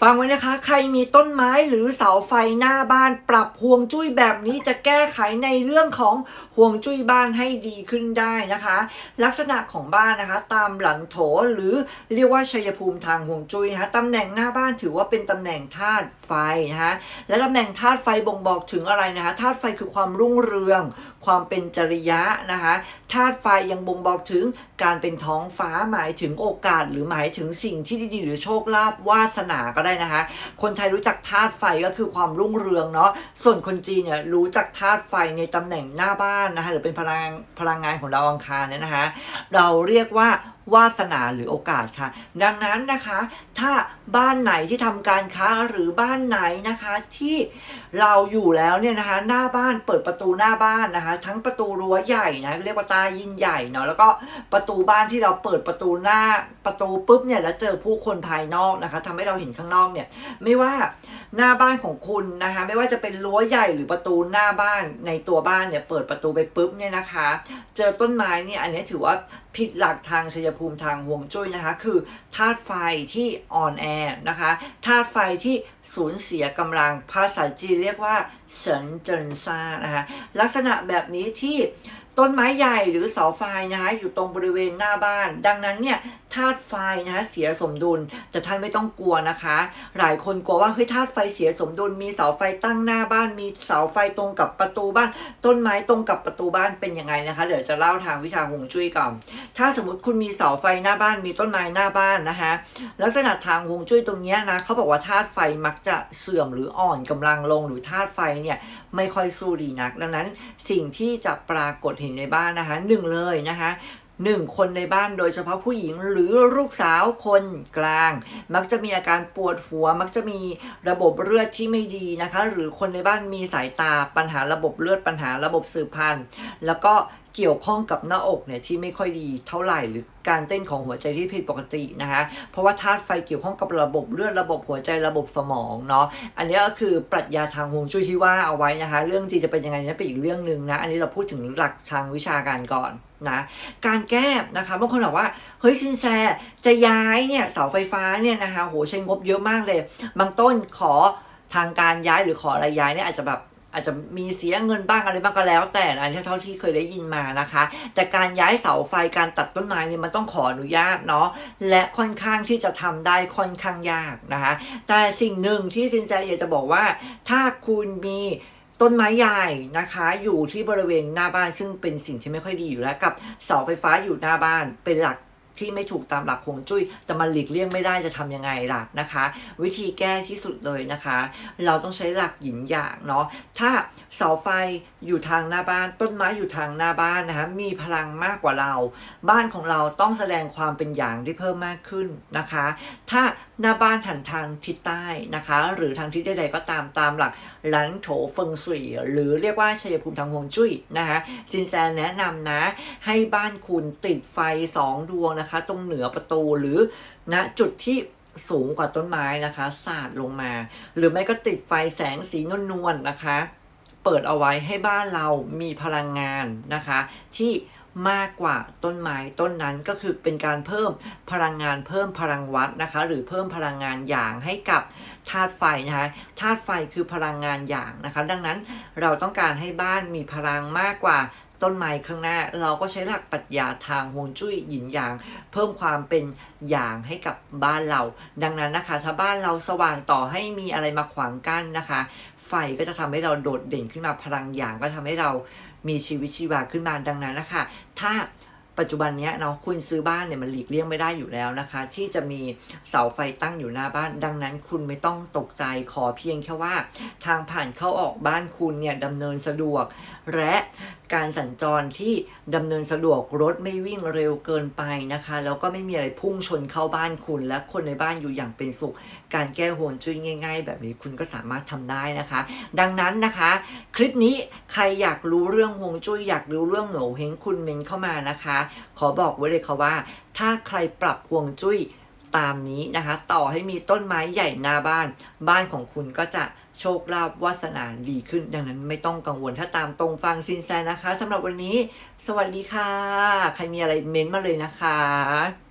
ฟังไว้นะคะ ใครมีต้นไม้หรือเสาไฟหน้าบ้านปรับห่วงจุ้ยแบบนี้จะแก้ไขในเรื่องของห่วงจุ้ยบ้านให้ดีขึ้นได้นะคะ ลักษณะของบ้านนะคะ ตามหลังโถหรือเรียกว่าชัยภูมิทางห่วงจุ้ยนะคะตำแหน่งหน้าบ้านถือว่าเป็นตำแหน่งธาตุไฟนะคะและตำแหน่งธาตุไฟบ่งบอกถึงอะไรนะคะธาตุไฟคือความรุ่งเรือง ความเป็นจริยะนะคะธาตุไฟยังบ่งบอกถึงการเป็นท้องฟ้าหมายถึงโอกาส หรือหมายถึงสิ่งที่ดีๆหรือโชคลาภวาสนาก็ได้นะคะ คนไทยรู้จักธาตุไฟก็คือความรุ่งเรืองเนาะส่วนคนจีนเนี่ยรู้จักธาตุไฟในตำแหน่งหน้าบ้านนะคะหรือเป็นพลังพลังงานของดาวอังคารเนี่ยนะคะ เราเรียกว่า วาสนาหรือโอกาสค่ะ ดังนั้นนะคะ ถ้าบ้านไหนที่ทำการค้าหรือบ้านไหนนะคะที่เราอยู่แล้วเนี่ยนะคะ หน้าบ้านเปิดประตูหน้าบ้านนะคะ ทั้งประตูรั้วใหญ่นะเรียกว่าตายินใหญ่เนาะแล้วก็ประตูบ้านที่เราเปิดประตูหน้าประตูปุ๊บเนี่ยแล้วเจอผู้คนภายนอกนะคะทำให้เราเห็นข้างนอกเนี่ยไม่ว่าหน้าบ้านของคุณนะคะ ไม่ว่าจะเป็นรั้วใหญ่หรือประตูหน้าบ้านในตัวบ้านเนี่ยเปิดประตูไปปุ๊บเนี่ยนะคะ เจอต้นไม้เนี่ยอันนี้ถือว่าผิดหลักทางชัยภูมิทางฮวงจุ้ยนะคะ คือธาตุไฟที่อ่อนแอนะคะธาตุไฟที่สูญเสียกำลังภาษาจีนเรียกว่าเฉินเจินซานะคะลักษณะแบบนี้ที่ต้นไม้ใหญ่หรือเสาไฟนะคะอยู่ตรงบริเวณหน้าบ้าน ดังนั้นเนี่ย ธาตุไฟนะคะเสียสมดุลแต่ท่านไม่ต้องกลัวนะคะ หลายคนกลัวว่าเฮ้ยธาตุไฟเสียสมดุล มีเสาไฟตั้งหน้าบ้าน มีเสาไฟตรงกับประตูบ้าน ต้นไม้ตรงกับประตูบ้านเป็นยังไงนะคะ เดี๋ยวจะเล่าทางวิชาฮวงจุ้ยก่อนถ้าสมมติคุณมีเสาไฟหน้าบ้านมีต้นไม้หน้าบ้านนะคะลักษณะทางฮวงจุ้ยตรงนี้นะเขาบอกว่าธาตุไฟมักจะเสื่อมหรืออ่อนกำลังลงหรือธาตุไฟเนี่ยไม่ค่อยสู้ดีนัก ดังนั้นสิ่งที่จะปรากฏเห็นในบ้านนะคะหนึ่งเลยนะคะ หนึ่งคนในบ้านโดยเฉพาะผู้หญิงหรือลูกสาวคนกลาง มักจะมีอาการปวดหัว มักจะมีระบบเลือดที่ไม่ดีนะคะ หรือคนในบ้านมีสายตาปัญหาระบบเลือดปัญหาระบบสืบพันธุ์ แล้วก็ เกี่ยวข้องกับหน้าอกเนี่ยที่ไม่ค่อยดีเท่าไหร่หรือการเต้นของหัวใจที่ผิดปกตินะคะ เพราะว่าธาตุไฟเกี่ยวข้องกับระบบเลือดระบบหัวใจระบบสมองเนาะ อันนี้ก็คือปรัชญาทางฮวงจุ้ยที่ว่าเอาไว้นะคะ เรื่องจริงจะเป็นยังไงนั่นเป็นอีกเรื่องหนึ่งนะ อันนี้เราพูดถึงหลักทางวิชาการก่อนนะ การแก้นะคะบางคนบอกว่าเฮ้ยซินแซจะย้ายเนี่ยเสาไฟฟ้าเนี่ยนะคะโหใช้งบเยอะมากเลย บางต้นขอทางการย้ายหรือขออะไรย้ายเนี่ยอาจจะแบบ อาจจะมีเสียเงินบ้างอะไรบ้างก็แล้ว แต่นะอันนี้เท่าที่เคยได้ยินมานะคะ แต่การย้ายเสาไฟการตัดต้นไม้เนี่ยมันต้องขออนุญาตเนาะและค่อนข้างที่จะทำได้ค่อนข้างยากนะคะ แต่สิ่งหนึ่งที่สินแสอยากจะบอกว่า ถ้าคุณมีต้นไม้ใหญ่นะคะ อยู่ที่บริเวณหน้าบ้านซึ่งเป็นสิ่งที่ไม่ค่อยดีอยู่แล้วกับเสาไฟฟ้าอยู่หน้าบ้านเป็นหลัก ที่ไม่ถูกตามหลักฮวงจุ้ยแต่มันหลีกเลี่ยงไม่ได้จะทำยังไงล่ะนะคะ วิธีแก้ที่สุดเลยนะคะ เราต้องใช้หลักหยินหยางเนาะถ้าเสาไฟอยู่ทางหน้าบ้านต้นไม้อยู่ทางหน้าบ้านนะคะมีพลังมากกว่าเรา บ้านของเราต้องแสดงความเป็นหยางที่เพิ่มมากขึ้นนะคะ ถ้าหน้าบ้านหันทางทิศใต้นะคะ หรือทางทิศใดๆก็ตามตามหลักหลันโถเฟิงสุยหรือเรียกว่าชัยภูมิทางฮวงจุ้ยนะคะสินแสแนะนำนะ ให้บ้านคุณติดไฟสองดวงนะคะ ตรงเหนือประตูหรือณจุดที่สูงกว่าต้นไม้นะคะสาดลงมา หรือไม่ก็ติดไฟแสงสีนวลๆนะคะ เปิดเอาไว้ให้บ้านเรามีพลังงานนะคะ ที่ มากกว่าต้นไม้ต้นนั้นก็คือเป็นการเพิ่มพลังงานเพิ่มพลังวัดนะคะ หรือเพิ่มพลังงานอย่างให้กับธาตุไฟนะคะธาตุไฟคือพลังงานอย่างนะคะ ดังนั้นเราต้องการให้บ้านมีพลังมากกว่า ต้นไม้ข้างหน้า เราก็ใช้หลักปรัชญาทางฮวงจุ้ยหยินหยาง เพิ่มความเป็นหยางให้กับบ้านเรา ดังนั้นนะคะ ถ้าบ้านเราสว่างต่อให้มีอะไรมาขวางกั้นนะคะ ไฟก็จะทำให้เราโดดเด่นขึ้นมาพลังหยางก็ทำให้เรามีชีวิตชีวาขึ้นมาดังนั้นนะคะถ้า ปัจจุบันเนี้ยเนาะคุณซื้อบ้านเนี่ยมันหลีกเลี่ยงไม่ได้อยู่แล้วนะคะ ที่จะมีเสาไฟตั้งอยู่หน้าบ้าน ดังนั้นคุณไม่ต้องตกใจขอเพียงแค่ว่า ทางผ่านเข้าออกบ้านคุณเนี่ยดำเนินสะดวก และการสัญจรที่ดำเนินสะดวกรถไม่วิ่งเร็วเกินไปนะคะ แล้วก็ไม่มีอะไรพุ่งชนเข้าบ้านคุณ และคนในบ้านอยู่อย่างเป็นสุข การแก้โหนจุ้ยง่าย ๆ แบบนี้คุณก็สามารถทำได้นะคะ ดังนั้นนะคะ คลิปนี้ใครอยากรู้เรื่องฮวงจุ้ยอยากรู้เรื่องเหงาเฮงคุณเมนเข้ามานะคะขอบอกไว้เลยค่ะว่า ถ้าใครปรับพวงจุ้ยตามนี้นะคะ ต่อให้มีต้นไม้ใหญ่หน้าบ้าน บ้านของคุณก็จะโชคลาภวาสนาดีขึ้น ดังนั้นไม่ต้องกังวลถ้าตามตรงฟังซินแซนะคะสำหรับวันนี้ สวัสดีค่ะ ใครมีอะไรเม้นต์มาเลยนะคะ